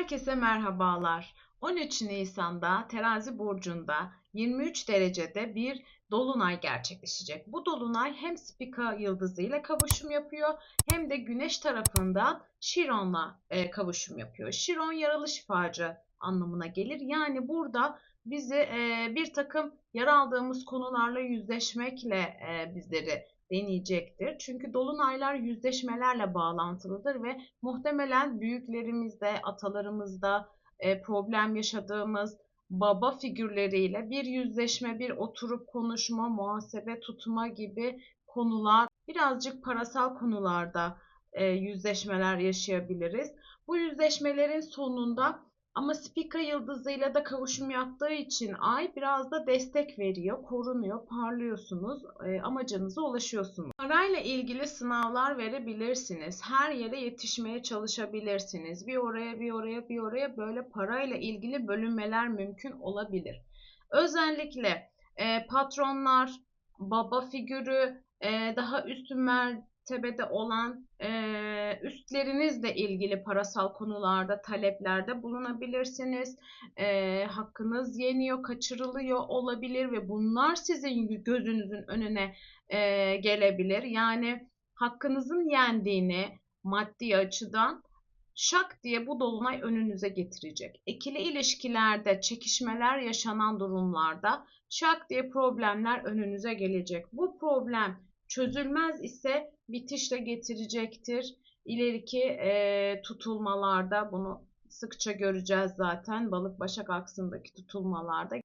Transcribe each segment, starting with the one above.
Herkese merhabalar. 13 Nisan'da Terazi burcunda 23 derecede bir dolunay gerçekleşecek. Bu dolunay hem Spika yıldızı ile kavuşum yapıyor hem de Güneş tarafından Şiron'la e, kavuşum yapıyor. Şiron yaralı şifacı anlamına gelir. Yani burada bizi e, bir takım yara aldığımız konularla yüzleşmekle e, bizleri deneyecektir. Çünkü dolunaylar yüzleşmelerle bağlantılıdır ve muhtemelen büyüklerimizde, atalarımızda e, problem yaşadığımız baba figürleriyle bir yüzleşme, bir oturup konuşma, muhasebe tutma gibi konular, birazcık parasal konularda e, yüzleşmeler yaşayabiliriz. Bu yüzleşmelerin sonunda ama Spika yıldızıyla da kavuşum yaptığı için ay biraz da destek veriyor, korunuyor, parlıyorsunuz, e, amacınıza ulaşıyorsunuz. Parayla ilgili sınavlar verebilirsiniz. Her yere yetişmeye çalışabilirsiniz. Bir oraya, bir oraya, bir oraya böyle parayla ilgili bölünmeler mümkün olabilir. Özellikle e, patronlar, baba figürü, e, daha üst mertebede olan e, üstlerinizle ilgili parasal konularda taleplerde bulunabilirsiniz. E, hakkınız yeniyor, kaçırılıyor olabilir ve bunlar sizin gözünüzün önüne e, gelebilir. Yani hakkınızın yendiğini maddi açıdan şak diye bu dolunay önünüze getirecek. İkili ilişkilerde çekişmeler yaşanan durumlarda şak diye problemler önünüze gelecek. Bu problem çözülmez ise bitişle getirecektir. İleriki e, tutulmalarda bunu sıkça göreceğiz zaten balık başak aksındaki tutulmalarda.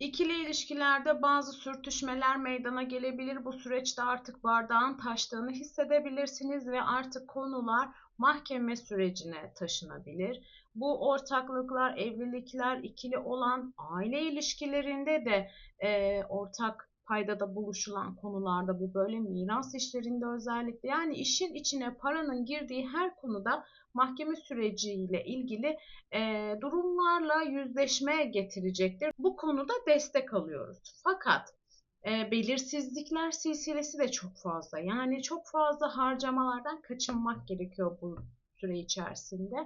İkili ilişkilerde bazı sürtüşmeler meydana gelebilir. Bu süreçte artık bardağın taştığını hissedebilirsiniz ve artık konular mahkeme sürecine taşınabilir. Bu ortaklıklar, evlilikler, ikili olan aile ilişkilerinde de e, ortak paydada buluşulan konularda bu böyle miras işlerinde özellikle yani işin içine paranın girdiği her konuda mahkeme süreciyle ilgili e, durumlarla yüzleşmeye getirecektir. Bu konuda destek alıyoruz. Fakat e, belirsizlikler silsilesi de çok fazla. Yani çok fazla harcamalardan kaçınmak gerekiyor bu süre içerisinde.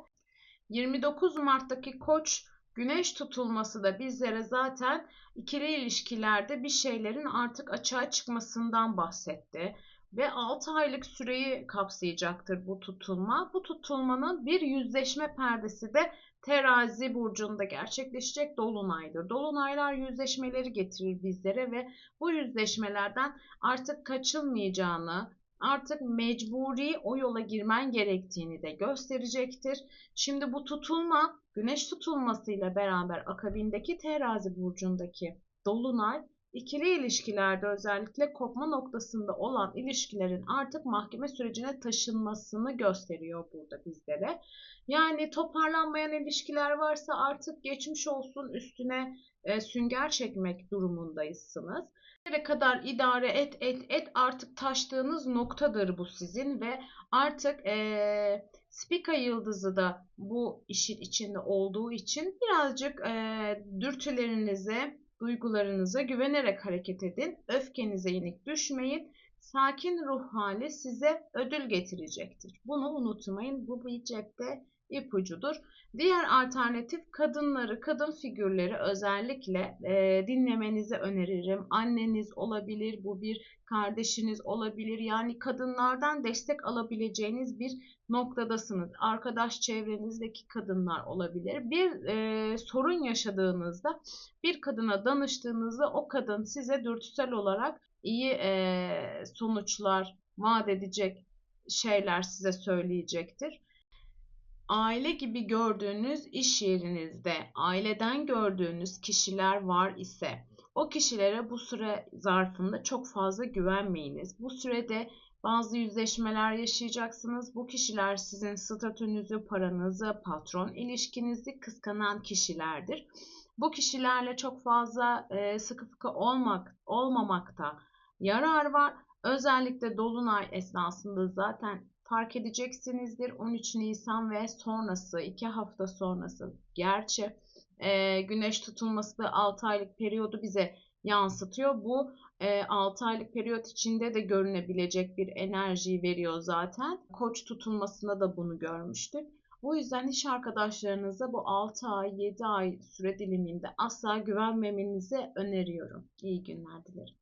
29 Mart'taki Koç Güneş tutulması da bizlere zaten ikili ilişkilerde bir şeylerin artık açığa çıkmasından bahsetti. Ve 6 aylık süreyi kapsayacaktır bu tutulma. Bu tutulmanın bir yüzleşme perdesi de terazi burcunda gerçekleşecek dolunaydır. Dolunaylar yüzleşmeleri getirir bizlere ve bu yüzleşmelerden artık kaçılmayacağını, artık mecburi o yola girmen gerektiğini de gösterecektir. Şimdi bu tutulma güneş tutulmasıyla beraber akabindeki terazi burcundaki dolunay ikili ilişkilerde özellikle kopma noktasında olan ilişkilerin artık mahkeme sürecine taşınmasını gösteriyor burada bizlere. Yani toparlanmayan ilişkiler varsa artık geçmiş olsun üstüne e, sünger çekmek durumundayızsınız. Ne kadar idare et et et artık taştığınız noktadır bu sizin ve artık e, Spika yıldızı da bu işin içinde olduğu için birazcık e, dürtülerinize, duygularınıza güvenerek hareket edin. Öfkenize yenik düşmeyin. Sakin ruh hali size ödül getirecektir. Bunu unutmayın. Bu bir cepte ipucudur. Diğer alternatif kadınları, kadın figürleri özellikle e, dinlemenizi öneririm. Anneniz olabilir, bu bir kardeşiniz olabilir. Yani kadınlardan destek alabileceğiniz bir noktadasınız. Arkadaş çevrenizdeki kadınlar olabilir. Bir e, sorun yaşadığınızda bir kadına danıştığınızda o kadın size dürtüsel olarak iyi e, sonuçlar vaat edecek şeyler size söyleyecektir aile gibi gördüğünüz iş yerinizde aileden gördüğünüz kişiler var ise o kişilere bu süre zarfında çok fazla güvenmeyiniz. Bu sürede bazı yüzleşmeler yaşayacaksınız. Bu kişiler sizin statünüzü, paranızı, patron ilişkinizi kıskanan kişilerdir. Bu kişilerle çok fazla e, sıkı fıkı olmak, olmamakta yarar var. Özellikle dolunay esnasında zaten fark edeceksinizdir 13 Nisan ve sonrası 2 hafta sonrası. Gerçi e, güneş tutulması da 6 aylık periyodu bize yansıtıyor. Bu e, 6 aylık periyot içinde de görünebilecek bir enerjiyi veriyor zaten. Koç tutulmasında da bunu görmüştük. Bu yüzden iş arkadaşlarınıza bu 6 ay, 7 ay süre diliminde asla güvenmemenizi öneriyorum. İyi günler dilerim.